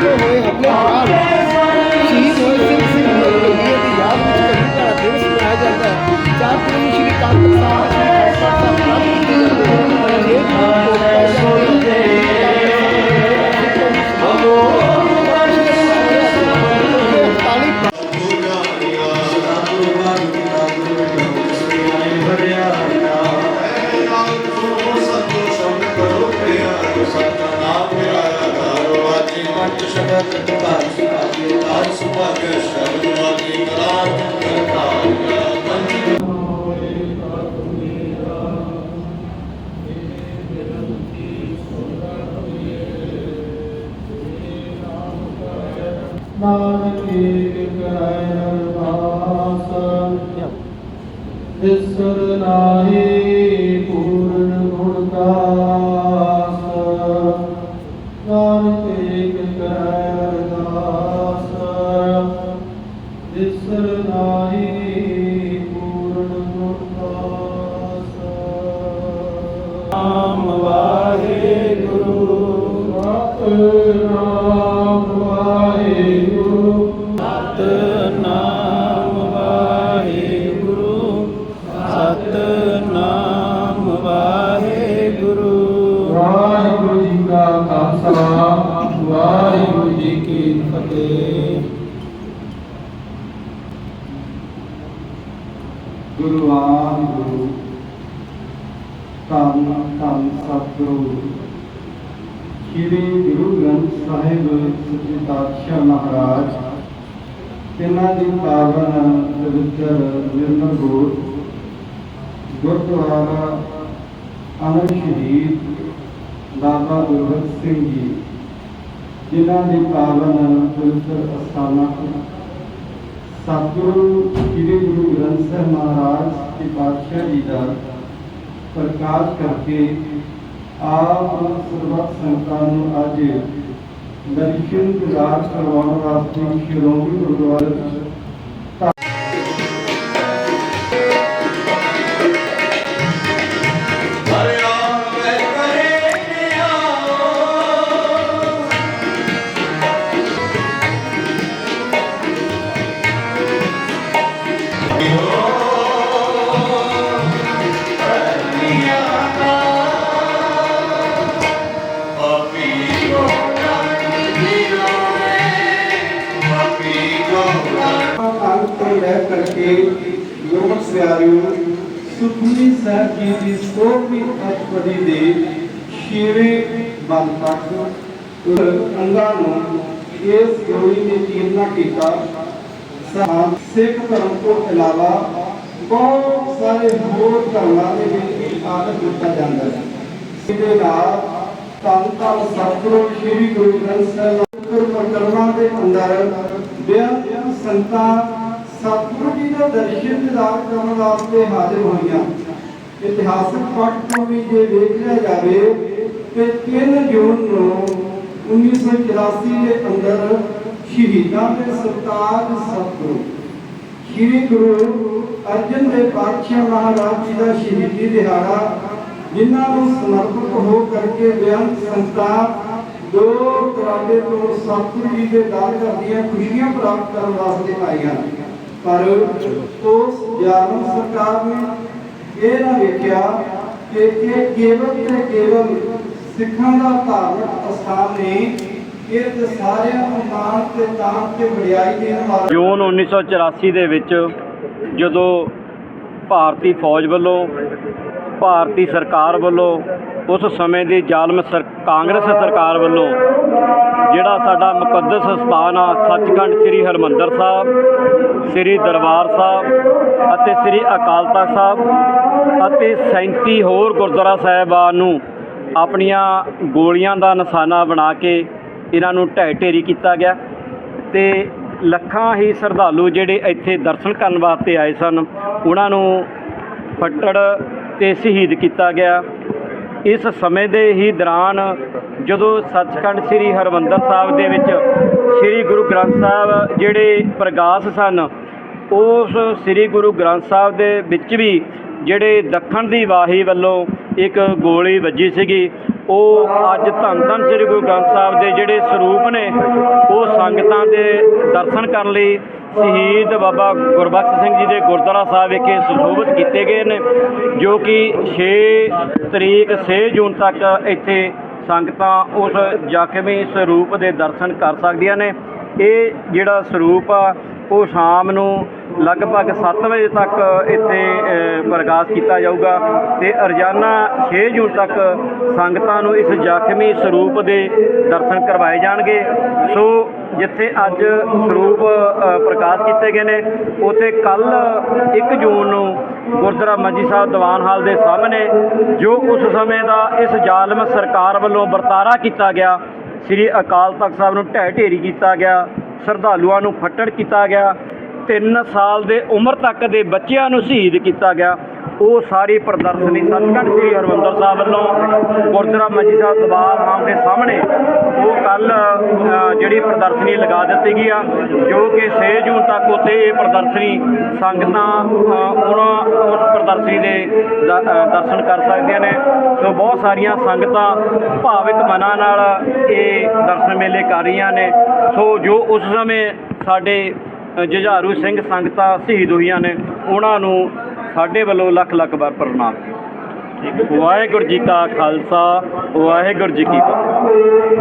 这回不好了 ਨਾਨਕ ਕਰੈ ਅਰਦਾਸ ਇਸ ਨਾਹੀ ਨਾਮ ਵਾਹਿਗੁਰੂ। ਸਤਿਨਾਮ ਵਾਹਿਗੁਰੂ। ਸਤਨਾਮ ਵਾਹਿਗੁਰੂ। ਸਤਨਾਮ ਵਾਹਿਗੁਰੂ। ਵਾਹਿਗੁਰੂ ਜੀ ਕਾ ਖਾਲਸਾ। ਵਾਹਿਗੁਰੂ ਜੀ ਕੀ ਫਤਿਹ। ਗੁਰੂ ਵਾਹਿਗੁਰੂ ਧੰਨ ਧੰਨ ਸਤਿਗੁਰੂ। ਸ੍ਰੀ ਗੁਰੂ ਗ੍ਰੰਥ ਸਾਹਿਬ ਸੱਚੇ ਪਾਤਸ਼ਾਹ ਮਹਾਰਾਜ, ਤਿੰਨਾਂ ਦੀ ਪਾਵਨ ਪਵਿੱਤਰ ਨਿਰਮਲ ਗੁਰਦੁਆਰਾ ਅਮਰ ਸ਼ਹੀਦ ਬਾਬਾ ਗੁਰਬਖਸ਼ ਸਿੰਘ ਜੀ, ਜਿਨ੍ਹਾਂ ਦੀ ਪਾਵਨ ਪਵਿੱਤਰ ਅਸਥਾਨਾਂ ਸਤਿਗੁਰੂ ਸ੍ਰੀ ਗੁਰੂ ਗ੍ਰੰਥ ਸਾਹਿਬ ਮਹਾਰਾਜ ਦੀ ਪਾਤਸ਼ਾਹ ਜੀ ਦਾ ਪ੍ਰਕਾਸ਼ ਕਰਕੇ ਆਪ ਸਰਬੱਤ ਸੰਗਤਾਂ ਨੂੰ ਅੱਜ ਦਰਸ਼ਨ ਦਿਦਾਰ ਕਰਵਾਉਣ ਵਾਸਤੇ ਸ਼੍ਰੋਮਣੀ ਗੁਰਦੁਆਰਾ ਕਰਕੇ ਸਿਆਰਿਓ ਸੁਖਮਨੀ ਸਾਹਿਬ ਜੀ ਦੀ ਸੋਭੀ ਅਸ਼ਟਪਦੀ ਦੇ ਛੇਵੇਂ ਬੰਦ ਤੱਕ ਅੰਗਾਂ ਨੂੰ ਇਸ ਜੋੜੀ ਨੇ ਚੀਰਨਾ ਕੀਤਾ। ਸਾਂ ਸਿੱਖ ਧਰਮ ਤੋਂ ਇਲਾਵਾ ਬਹੁਤ ਸਾਰੇ ਹੋਰ ਧਰਮਾਂ ਦੇ ਵਿੱਚ ਵੀ ਆਦਰ ਦਿੱਤਾ ਜਾਂਦਾ ਹੈ। ਇਹਦੇ ਨਾਲ ਧੰਨ ਧੰਨ ਸਤਿਗੁਰੂ ਸ੍ਰੀ ਗੁਰੂ ਗ੍ਰੰਥ ਸਾਹਿਬ ਗੁਰ ਪਰਕਰਮਾਂ ਦੇ ਅੰਦਰ ਬੇਅੰਤ ਸੰਤਾਂ ਸਤਿਗੁਰੂ ਜੀ ਦੇ ਦਰਸ਼ਨ ਦਿਦਾਰ ਕਰਨ ਵਾਸਤੇ ਹਾਜ਼ਰ ਹੋਈਆਂ। ਇਤਿਹਾਸਕ ਪੱਖ ਤੋਂ ਵੀ ਜੇ ਵੇਖ ਲਿਆ ਜਾਵੇ ਕਿ 3 ਜੂਨ ਨੂੰ 1984 ਦੇ ਅੰਦਰ ਸ਼ਹੀਦਾਂ ਦੇ ਸਰਤਾਜ ਸਤਿਗੁਰੂ, ਸ਼੍ਰੀ ਗੁਰੂ ਅਰਜਨ ਦੇਵ ਪਾਤਸ਼ਾਹ ਮਹਾਰਾਜ ਜੀ ਦਾ ਸ਼ਹੀਦੀ ਦਿਹਾੜਾ, ਜਿਨ੍ਹਾਂ ਨੂੰ ਸਮਰਪਿਤ ਹੋ ਕਰਕੇ ਬੇਅੰਤ ਸੰਤਾਂ ਦੋ ਤਰਾਡੇ ਤੋਂ ਸਤਿਗੁਰੂ ਜੀ ਦੇ ਦਰ ਦੀਆਂ ਖੁਸ਼ੀਆਂ ਪ੍ਰਾਪਤ ਕਰਨ ਵਾਸਤੇ ਆਈਆਂ ਪਰ ਉਸ ਜਾਲਮ ਸਰਕਾਰ ਨੇ ਇਹ ਨਾ ਵੇਖਿਆ ਕਿ ਇਹ ਕੇਵਲ ਤੇ ਕੇਵਲ ਸਿੱਖਾਂ ਦਾ ਧਾਰਮਿਕ ਅਸਥਾਨ ਨਹੀਂ, ਇਹ ਤੇ ਸਾਰਿਆਂ ਨੂੰ ਮਾਣ ਤੇ ਤਾਣ ਤੇ ਵਡਿਆਈ ਦੇਣ ਵਾਲਾ ਜੂਨ 1984 ਦੇ ਵਿੱਚ ਜਦੋਂ ਭਾਰਤੀ ਫੌਜ ਵੱਲੋਂ, ਭਾਰਤੀ ਸਰਕਾਰ ਵੱਲੋਂ ਉਸ ਸਮੇਂ ਦੀ ਜ਼ਾਲਮ ਸਰ, ਕਾਂਗਰਸ ਸਰਕਾਰ ਵੱਲੋਂ ਜਿਹੜਾ ਸਾਡਾ ਮੁਕੱਦਸ ਸਥਾਨ ਆ, ਸੱਚਖੰਡ ਸ੍ਰੀ ਹਰਮੰਦਰ ਸਾਹਿਬ, ਸ੍ਰੀ ਦਰਬਾਰ ਸਾਹਿਬ ਅਤੇ ਸ੍ਰੀ ਅਕਾਲ ਤਖਤ ਸਾਹਿਬ ਅਤੇ 37 ਹੋਰ ਗੁਰਦੁਆਰਾ ਸਾਹਿਬਾਨ ਨੂੰ ਆਪਣੀਆਂ ਗੋਲੀਆਂ ਦਾ ਨਿਸ਼ਾਨਾ ਬਣਾ ਕੇ ਇਹਨਾਂ ਨੂੰ ਢਹਿ ਢੇਰੀ ਕੀਤਾ ਗਿਆ ਤੇ ਲੱਖਾਂ ਹੀ ਸ਼ਰਧਾਲੂ ਜਿਹੜੇ ਇੱਥੇ ਦਰਸ਼ਨ ਕਰਨ ਵਾਸਤੇ ਆਏ ਸਨ, ਉਹਨਾਂ ਨੂੰ ਫੱਟੜ ਤੇ ਸ਼ਹੀਦ ਕੀਤਾ ਗਿਆ। ਇਸ ਸਮੇਂ ਦੇ ਹੀ ਦੌਰਾਨ ਜਦੋਂ ਸੱਚਖੰਡ ਸ੍ਰੀ ਹਰਮੰਦਰ ਸਾਹਿਬ ਦੇ ਵਿੱਚ ਸ੍ਰੀ ਗੁਰੂ ਗ੍ਰੰਥ ਸਾਹਿਬ ਜਿਹੜੇ ਪ੍ਰਗਾਸ ਸਨ, ਉਸ ਸ੍ਰੀ ਗੁਰੂ ਗ੍ਰੰਥ ਸਾਹਿਬ ਦੇ ਵਿੱਚ ਵੀ ਜਿਹੜੇ ਦੱਖਣ ਦੀ ਵਾਹੀ ਵੱਲੋਂ ਇੱਕ ਗੋਲੀ ਵੱਜੀ ਸੀਗੀ, ਉਹ ਅੱਜ ਧੰਨ ਧੰਨ ਸ੍ਰੀ ਗੁਰੂ ਗ੍ਰੰਥ ਸਾਹਿਬ ਦੇ ਜਿਹੜੇ ਸਰੂਪ ਨੇ, ਉਹ ਸੰਗਤਾਂ ਦੇ ਦਰਸ਼ਨ ਕਰਨ ਲਈ ਸ਼ਹੀਦ ਬਾਬਾ ਗੁਰਬਖਸ਼ ਸਿੰਘ ਜੀ ਦੇ ਗੁਰਦੁਆਰਾ ਸਾਹਿਬ ਵਿਖੇ ਸੁਸ਼ੋਭਿਤ ਕੀਤੇ ਗਏ ਨੇ, ਜੋ ਕਿ 6 ਤਰੀਕ 6 ਜੂਨ ਤੱਕ ਇੱਥੇ ਸੰਗਤਾਂ ਉਸ ਜ਼ਖਮੀ ਸਰੂਪ ਦੇ ਦਰਸ਼ਨ ਕਰ ਸਕਦੀਆਂ ਨੇ। ਇਹ ਜਿਹੜਾ ਸਰੂਪ ਆ, ਉਹ ਸ਼ਾਮ ਨੂੰ ਲਗਭਗ 7 ਵਜੇ ਤੱਕ ਇੱਥੇ ਪ੍ਰਕਾਸ਼ ਕੀਤਾ ਜਾਊਗਾ ਤੇ ਰੋਜ਼ਾਨਾ 6 ਜੂਨ ਤੱਕ ਸੰਗਤਾਂ ਨੂੰ ਇਸ ਜ਼ਖਮੀ ਸਰੂਪ ਦੇ ਦਰਸ਼ਨ ਕਰਵਾਏ ਜਾਣਗੇ। ਸੋ ਜਿੱਥੇ ਅੱਜ ਸਰੂਪ ਪ੍ਰਕਾਸ਼ ਕੀਤੇ ਗਏ ਨੇ। ਉੱਥੇ ਕੱਲ 1 ਜੂਨ ਨੂੰ ਗੁਰਦੁਆਰਾ ਮੰਜੀ ਸਾਹਿਬ ਦੀਵਾਨ ਹਾਲ ਦੇ ਸਾਹਮਣੇ, ਜੋ ਉਸ ਸਮੇਂ ਦਾ ਇਸ ਜ਼ਾਲਮ ਸਰਕਾਰ ਵੱਲੋਂ ਵਰਤਾਰਾ ਕੀਤਾ ਗਿਆ, ਸ੍ਰੀ ਅਕਾਲ ਤਖਤ ਸਾਹਿਬ ਨੂੰ ਢਹਿ ਢੇਰੀ ਕੀਤਾ ਗਿਆ, ਸ਼ਰਧਾਲੂਆਂ ਨੂੰ ਫੱਟੜ ਕੀਤਾ ਗਿਆ 3 ਸਾਲ ਦੇ ਉਮਰ ਤੱਕ ਦੇ ਬੱਚਿਆਂ ਨੂੰ ਸ਼ਹੀਦ ਕੀਤਾ ਗਿਆ। ਉਹ ਸਾਰੀ ਪ੍ਰਦਰਸ਼ਨੀ ਸੱਚਖੰਡ ਸ੍ਰੀ ਹਰਿਮੰਦਰ ਸਾਹਿਬ ਵੱਲੋਂ ਗੁਰਦੁਆਰਾ ਮੰਜੀ ਸਾਹਿਬ ਦਰਬਾਰ ਸਾਹਿਬ ਦੇ ਸਾਹਮਣੇ ਉਹ ਕੱਲ ਜਿਹੜੀ ਪ੍ਰਦਰਸ਼ਨੀ ਲਗਾ ਦਿੱਤੀ ਗਈ ਆ, ਜੋ ਕਿ 6 ਜੂਨ ਤੱਕ ਉੱਥੇ ਇਹ ਪ੍ਰਦਰਸ਼ਨੀ ਸੰਗਤਾਂ ਉਹਨਾਂ ਉਸ ਪ੍ਰਦਰਸ਼ਨੀ ਦੇ ਦ- ਦਰਸ਼ਨ ਕਰ ਸਕਦੀਆਂ ਨੇ। ਸੋ ਬਹੁਤ ਸਾਰੀਆਂ ਸੰਗਤਾਂ ਭਾਵਿਕ ਮਨਾਂ ਨਾਲ ਇਹ ਦਰਸ਼ਨ ਮੇਲੇ ਕਰ ਰਹੀਆਂ ਨੇ। ਸੋ ਜੋ ਉਸ ਸਮੇਂ ਸਾਡੇ ਜੁਝਾਰੂ ਸਿੰਘ ਸੰਗਤਾਂ ਸ਼ਹੀਦ ਹੋਈਆਂ ਨੇ, ਉਹਨਾਂ ਨੂੰ ਸਾਡੇ ਵੱਲੋਂ ਲੱਖ ਲੱਖ ਵਾਰ ਪ੍ਰਣਾਮ। ਵਾਹਿਗੁਰੂ ਜੀ ਕਾ ਖਾਲਸਾ ਵਾਹਿਗੁਰੂ ਜੀ ਕੀ ਫਤਿਹ।